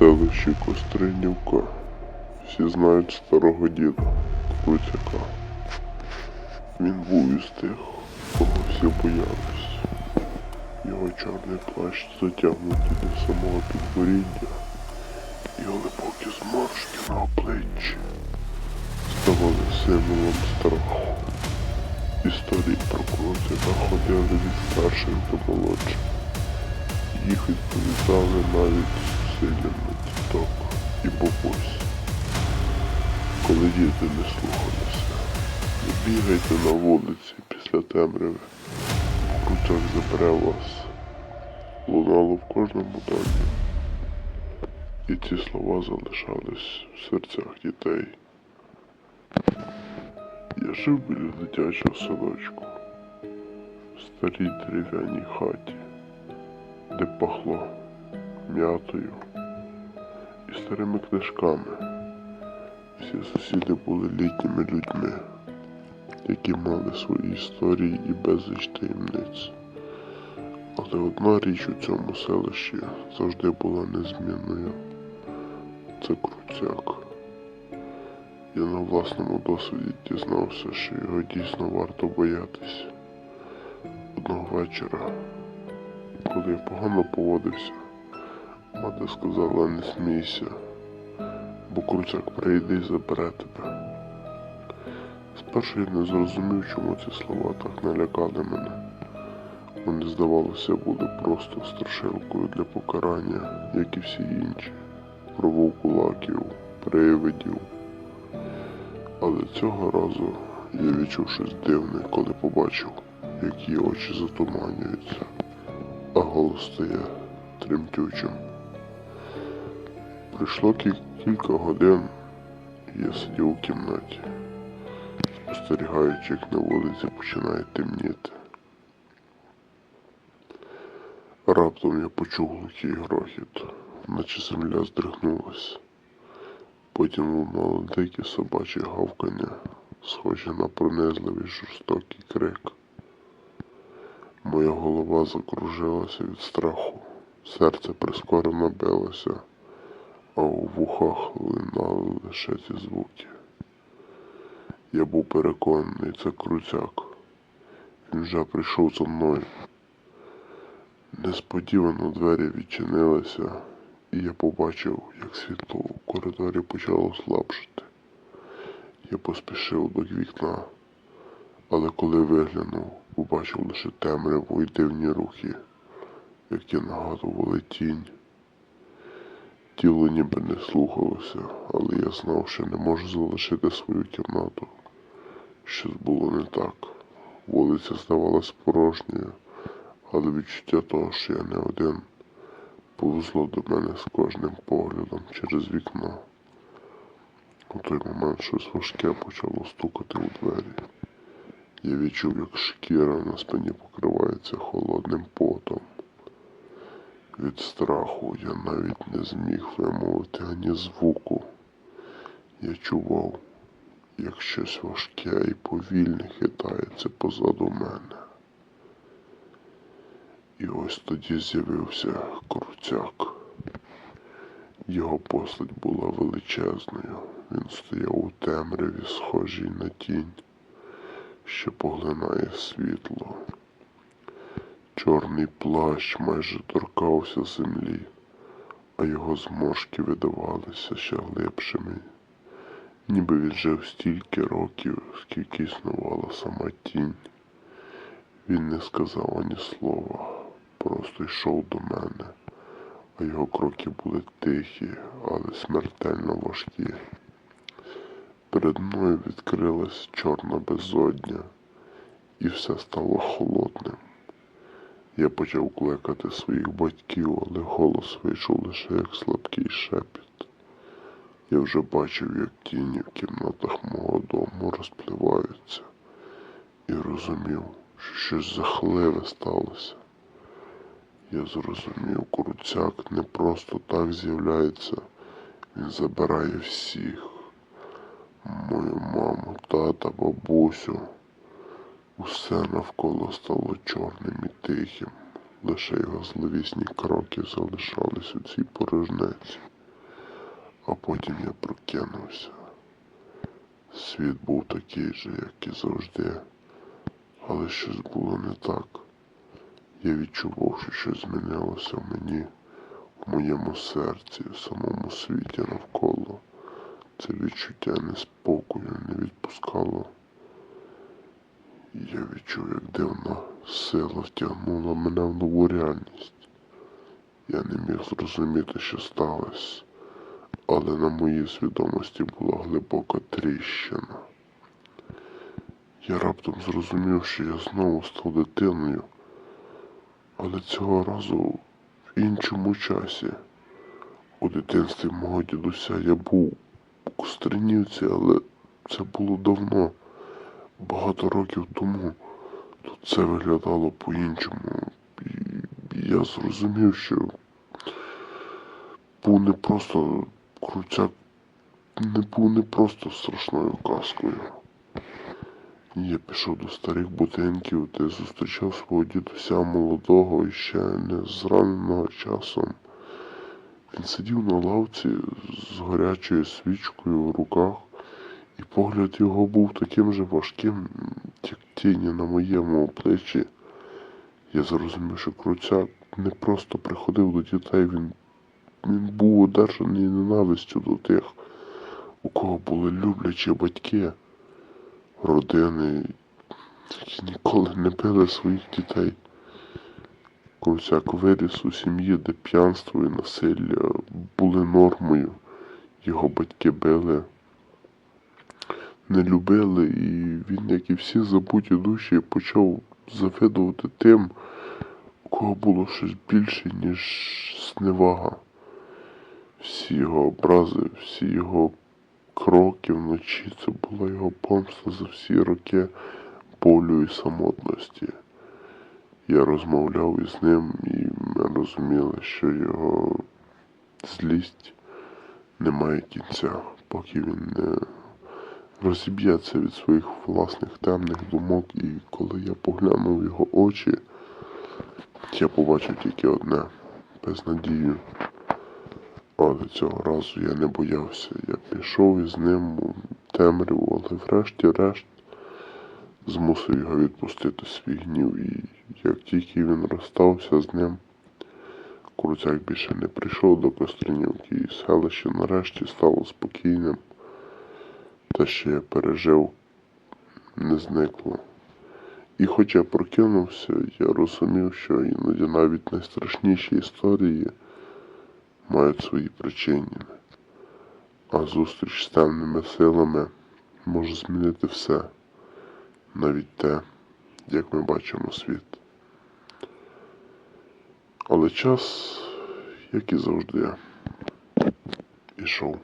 селищі Костринівка. Всі знають старого діда Крутяка. Він був із тих, кого всі боялись. Його чорний плащ затягнутий до самого підборіддя, і глибокі зморшки на обличчі ставали символом страху. Історії про Крутяка ходили від старших до молодших. Їх відповідали навіть зусиллями діток і бабусь. Коли діти не слухалися, не бігайте на вулиці після темряви. Крутяк забере вас. Лунало в кожному домі. І ці слова залишались в серцях дітей. Я жив біля дитячого садочку, в старій дерев'яній хаті де пахло м'ятою і старими книжками. Всі сусіди були літніми людьми, які мали свої історії і безліч таємниць. Але одна річ у цьому селищі завжди була незмінною. Це Круцяк. Я на власному досвіді дізнався, що його дійсно варто боятися. Одного вечора коли я погано поводився, мати сказала не смійся, бо Круцяк прийде і забере тебе. Спершу я не зрозумів, чому ці слова так налякали мене. Вони, здавалося, були просто страшилкою для покарання, як і всі інші, про вовкулаків, привидів. Але цього разу я відчув щось дивне, коли побачив, як її очі затуманюються а голос стає тремтючим. Пройшло кілька годин, і я сидів у кімнаті, спостерігаючи, як на вулиці починає темніти. Раптом я почув глухий грохіт, наче земля здригнулась. Потім лунало дике собаче гавкання, схоже на пронизливий жорстокий крик. Моя голова закружилася від страху, серце прискорено билося, а у вухах линали лише ці звуки. Я був переконаний, це крутяк. Він вже прийшов за мною. Несподівано двері відчинилися, і я побачив, як світло у коридорі почало слабшати. Я поспішив до вікна, але коли виглянув, побачив лише темряву і дивні рухи, які нагадували тінь. Тіло ніби не слухалося, але я знав, що не можу залишити свою кімнату. Щось було не так. Вулиця здавалась порожньою, але відчуття того, що я не один, повзло до мене з кожним поглядом через вікно. У той момент щось важке почало стукати у двері. Я відчув, як шкіра на спині покривається холодним потом. Від страху я навіть не зміг вимовити ані звуку. Я чував, як щось важке і повільне хитається позаду мене. І ось тоді з'явився Круцяк. Його постать була величезною. Він стояв у темряві, схожій на тінь що поглинає світло. Чорний плащ майже торкався землі, а його зморшки видавалися ще глибшими, ніби він жив стільки років, скільки існувала сама тінь. Він не сказав ані слова, просто йшов до мене, а його кроки були тихі, але смертельно важкі. Перед мною відкрилась чорна безодня, і все стало холодним. Я почав кликати своїх батьків, але голос вийшов лише як слабкий шепіт. Я вже бачив, як тіні в кімнатах мого дому розпливаються, і розумів, що щось жахливе сталося. Я зрозумів, Круцяк не просто так з'являється, він забирає всіх мою маму, тата, бабусю. Усе навколо стало чорним і тихим. Лише його зловісні кроки залишались у цій порожнеці. А потім я прокинувся. Світ був такий же, як і завжди, але щось було не так. Я відчував, що щось змінилося в мені, в моєму серці, в самому світі навколо. Це відчуття неспокою не відпускало. Я відчув, як дивна сила втягнула мене в нову реальність. Я не міг зрозуміти, що сталося, але на моїй свідомості була глибока тріщина. Я раптом зрозумів, що я знову став дитиною, але цього разу в іншому часі. У дитинстві мого дідуся я був у Костринівці, але це було давно, багато років тому. Тут це виглядало по-іншому. І я зрозумів, що був не просто крутяк, не був не просто страшною казкою. Я пішов до старих будинків, де зустрічав свого дідуся молодого і ще не зраненого часом. Він сидів на лавці з гарячою свічкою в руках, і погляд його був таким же важким, як тіні на моєму обличчі. Я зрозумів, що Круцяк не просто приходив до дітей, він, він був одержаний ненавистю до тих, у кого були люблячі батьки, родини, які ніколи не били своїх дітей. Круцяк виріс у сім'ї, де п'янство і насилля були нормою. Його батьки били, не любили, і він, як і всі забуті душі, почав завидувати тим, у кого було щось більше, ніж зневага. Всі його образи, всі його кроки вночі це була його помста за всі роки болю і самотності. Я розмовляв із ним, і ми розуміли, що його злість не має кінця, поки він не розіб'ється від своїх власних темних думок. І коли я поглянув його очі, я побачив тільки одне безнадію. Але цього разу я не боявся. Я пішов із ним у темряву, але врешті-решт змусив його відпустити свій гнів. І як тільки він розстався з ним, Круцяк більше не прийшов до Костринівки, і селище нарешті стало спокійним. Те, що я пережив, не зникло. І хоч я прокинувся, я розумів, що іноді навіть найстрашніші історії мають свої причини. А зустріч з темними силами може змінити все, навіть те, як ми бачимо світ. Але час, як і завжди, ішов.